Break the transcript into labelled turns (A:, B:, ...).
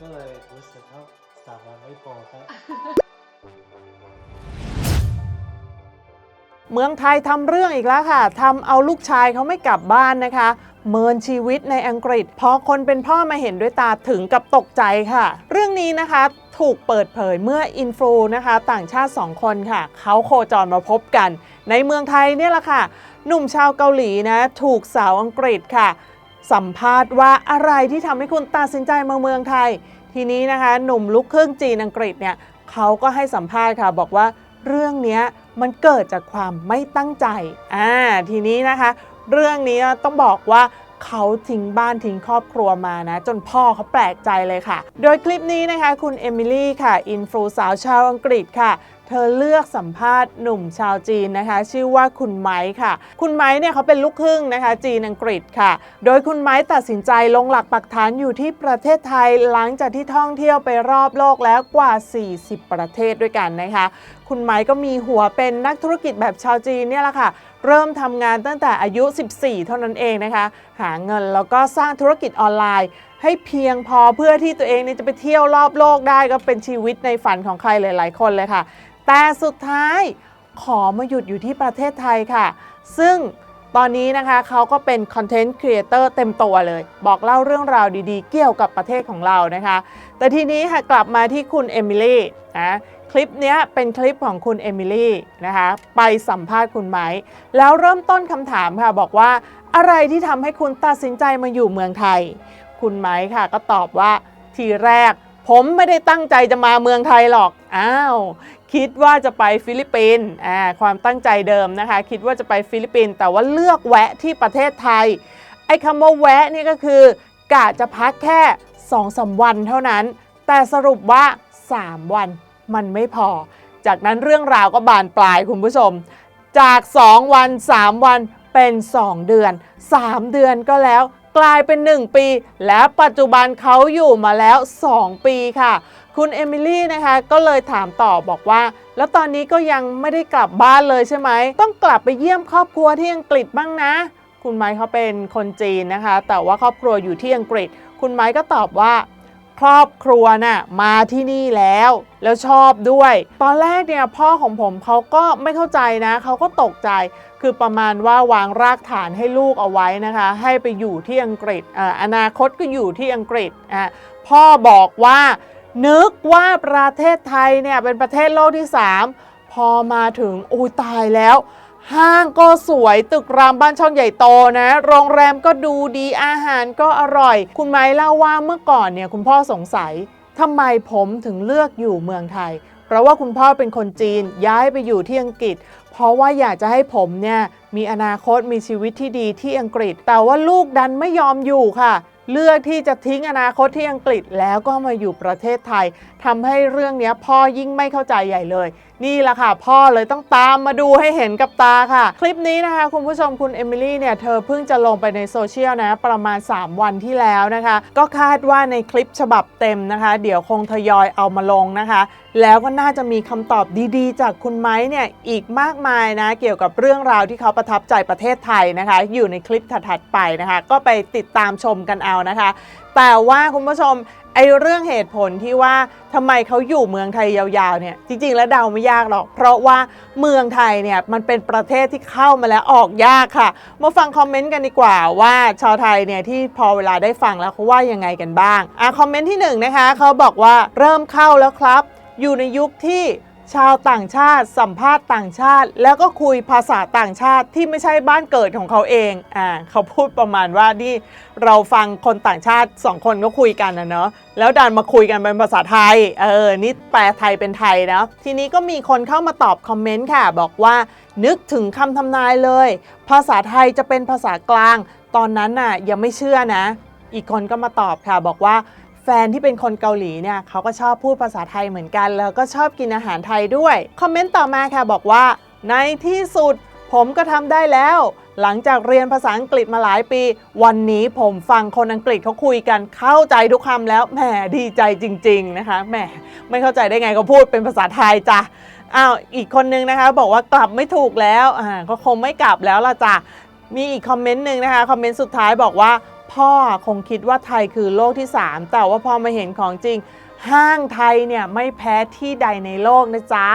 A: ก็เลยรู้สึกว่าสามวันไม่พอครับ
B: เมืองไทยทำเรื่องอีกแล้วค่ะทำเอาลูกชายเขาไม่กลับบ้านนะคะ เมินชีวิตในอังกฤษ พอคนเป็นพ่อมาเห็นด้วยตาถึงกับตกใจค่ะ เรื่องนี้นะคะถูกเปิดเผยเมื่ออินฟลูนะคะ ต่างชาติ 2 คนค่ะ เขาโคจรมาพบกัน ในเมืองไทยเนี่ยแหละค่ะ หนุ่มชาวเกาหลีนะ ถูกสาวอังกฤษค่ะ สัมภาษณ์ว่าอะไรที่ทำให้คุณตัดสินใจมาเมืองไทย ทีนี้นะคะหนุ่มลูกครึ่งจีนอังกฤษเนี่ยเขาก็ให้สัมภาษณ์ค่ะบอกว่าเรื่องนี้มันเกิดจากความไม่ตั้งใจอ่าทีนี้นะคะ เรื่องนี้ต้องบอกว่าเขาทิ้งบ้านทิ้งครอบครัวมานะ จนพ่อเขาแปลกใจเลยค่ะ โดยคลิปนี้นะคะ คุณเอมิลี่ค่ะ อินฟลูสาวชาวอังกฤษค่ะ เธอเลือกสัมภาษณ์หนุ่มชาวจีนนะคะ ชื่อว่าคุณไม้ค่ะ คุณไม้เนี่ยเขาเป็นลูกครึ่งนะคะ จีนอังกฤษค่ะ โดยคุณไม้ตัดสินใจลงหลักปักฐานอยู่ที่ประเทศไทยหลังจากที่ท่องเที่ยวไปรอบโลกแล้วกว่า 40 ประเทศด้วยกันนะคะ คุณไม้ก็มีหัวเป็นนักธุรกิจแบบชาวจีนเนี่ยแหละค่ะเริ่มทำงานตั้งแต่อายุ 14 เท่านั้นเองนะคะ หาเงินแล้วก็สร้างธุรกิจออนไลน์ ให้เพียงพอเพื่อที่ตัวเองเนี่ยจะไปเที่ยวรอบโลกได้ก็เป็นชีวิตในฝันของใครหลาย ๆ คนเลยค่ะ แต่สุดท้ายขอมาหยุดอยู่ที่ประเทศไทยค่ะ ซึ่งตอนนี้นะคะเขาก็เป็นคอนเทนต์ครีเอเตอร์เต็มตัวเลย บอกเล่าเรื่องราวดีๆ เกี่ยวกับประเทศของเรานะคะ แต่ทีนี้ค่ะกลับมาที่คุณเอมิลี่นะคลิปนี้เป็นคลิปของคุณเอมิลี่นะคะไปสัมภาษณ์คุณไม้แล้วเริ่มต้นคำถามค่ะบอกว่าอะไรที่ทำให้คุณตัดสินใจมาอยู่เมืองไทย คุณไม้ค่ะก็ตอบว่าทีแรกผมไม่ได้ตั้งใจจะมาเมืองไทยหรอก อ้าว คิดว่าจะไปฟิลิปปินส์อ่าความตั้งใจเดิมนะคะ คิดว่าจะไปฟิลิปปินส์แต่ว่าเลือกแวะที่ประเทศไทย ไอ้คำว่าแวะนี่ก็คือกะจะพักแค่2อสาวันเท่านั้น แต่สรุปว่า 3 วันมันไม่พอ จากนั้นเรื่องราวก็บานปลายคุณผู้ชม จาก 2 วัน 3 วันเป็น 2 เดือน 3 เดือนก็แล้วกลายเป็น 1 ปี และปัจจุบันเขาอยู่มาแล้ว 2 ปีค่ะ คุณเอมิลี่นะคะก็เลยถามต่อบอกว่า แล้วตอนนี้ก็ยังไม่ได้กลับบ้านเลยใช่ไหม ต้องกลับไปเยี่ยมครอบครัวที่อังกฤษบ้างนะ คุณไม้เขาเป็นคนจีนนะคะ แต่ว่าครอบครัวอยู่ที่อังกฤษ คุณไม้ก็ตอบว่า ครอบครัวน่ะมาที่นี่แล้ว แล้วชอบด้วย ตอนแรกเนี่ยพ่อของผมเขาก็ไม่เข้าใจนะเขาก็ตกใจคือประมาณว่าวางรากฐานให้ลูกเอาไว้นะคะ ให้ไปอยู่ที่อังกฤษออนาคตก็อยู่ที่อังกฤษอะพ่อบอกว่า นึกว่าประเทศไทยเนี่ยเป็นประเทศโลกที่ 3 พอมาถึงอุ้ยตายแล้ว ห้างก็สวยตึกรามบ้านช่องใหญ่โตนะ โรงแรมก็ดูดีอาหารก็อร่อย คุณไม้เล่าว่าเมื่อก่อนเนี่ยคุณพ่อสงสัยทำไมผมถึงเลือกอยู่เมืองไทย เพราะว่าคุณพ่อเป็นคนจีนย้ายไปอยู่ที่อังกฤษ เพราะว่าอยากจะให้ผมเนี่ยมีอนาคตมีชีวิตที่ดีที่อังกฤษ แต่ว่าลูกดันไม่ยอมอยู่ค่ะ เลือกที่จะทิ้งอนาคตที่อังกฤษแล้วก็มาอยู่ประเทศไทยทำให้เรื่องนี้พ่อยิ่งไม่เข้าใจใหญ่เลย นี่แหละค่ะ พ่อเลยต้องตามมาดูให้เห็นกับตาค่ะ คลิปนี้นะคะ คุณผู้ชมคุณเอมิลี่เนี่ย เธอเพิ่งจะลงไปในโซเชียลนะ ประมาณ 3 วันที่แล้วนะคะ ก็คาดว่าในคลิปฉบับเต็มนะคะ เดี๋ยวคงทยอยเอามาลงนะคะ แล้วก็น่าจะมีคำตอบดีๆ จากคุณไม้เนี่ย อีกมากมายนะ เกี่ยวกับเรื่องราวที่เขาประทับใจประเทศไทยนะคะ อยู่ในคลิปถัดๆไปนะคะ ก็ไปติดตามชมกันเอานะคะ แต่ว่าคุณผู้ชมไอเรื่องเหตุผลที่ว่าทำไมเขาอยู่เมืองไทยยาวๆเนี่ยจริงๆ แล้วเดาไม่ยากหรอก เพราะว่าเมืองไทยเนี่ยมันเป็นประเทศที่เข้ามาแล้วออกยากค่ะ มาฟังคอมเมนต์กันดีกว่าว่าชาวไทยเนี่ยที่พอเวลาได้ฟังแล้วเขาว่ายังไงกันบ้างอะคอมเมนต์ที่หนึ่งนะคะเขาบอกว่าเริ่มเข้าแล้วครับ อยู่ในยุคที่ ชาวต่างชาติสัมภาษณ์ต่างชาติ แล้วก็คุยภาษาต่างชาติที่ไม่ใช่บ้านเกิดของเขาเองอ่าเขาพูดประมาณว่านี่เราฟังคนต่างชาติสองคนก็คุยกันนะเนาะแล้วดันมาคุยกันเป็นภาษาไทยเออนี่แปลไทยเป็นไทยนะทีนี้ก็มีคนเข้ามาตอบคอมเมนต์ค่ะ บอกว่านึกถึงคำทำนายเลย ภาษาไทยจะเป็นภาษากลาง ตอนนั้นน่ะยังไม่เชื่อนะ อีกคนก็มาตอบค่ะบอกว่า แฟนที่เป็นคนเกาหลีเนี่ยเขาก็ชอบพูดภาษาไทยเหมือนกัน แล้วก็ชอบกินอาหารไทยด้วย คอมเมนต์ต่อมาค่ะบอกว่า ในที่สุดผมก็ทำได้แล้ว หลังจากเรียนภาษาอังกฤษมาหลายปี วันนี้ผมฟังคนอังกฤษเขาคุยกันเข้าใจทุกคำแล้วแหมดีใจจริง ๆนะคะแหมไม่เข้าใจได้ไงก็พูดเป็นภาษาไทยจ้ะอ้าวอีกคนนึงนะคะบอกว่ากลับไม่ถูกแล้วอ่าก็คงไม่กลับแล้วล่ะจ้ะมีอีกคอมเมนต์หนึ่งนะคะคอมเมนต์สุดท้ายบอกว่า พ่อคงคิดว่าไทยคือโลกที่ 3 แต่ว่าพอมาเห็นของจริง ห้างไทยเนี่ยไม่แพ้ที่ใดในโลกนะจ๊ะ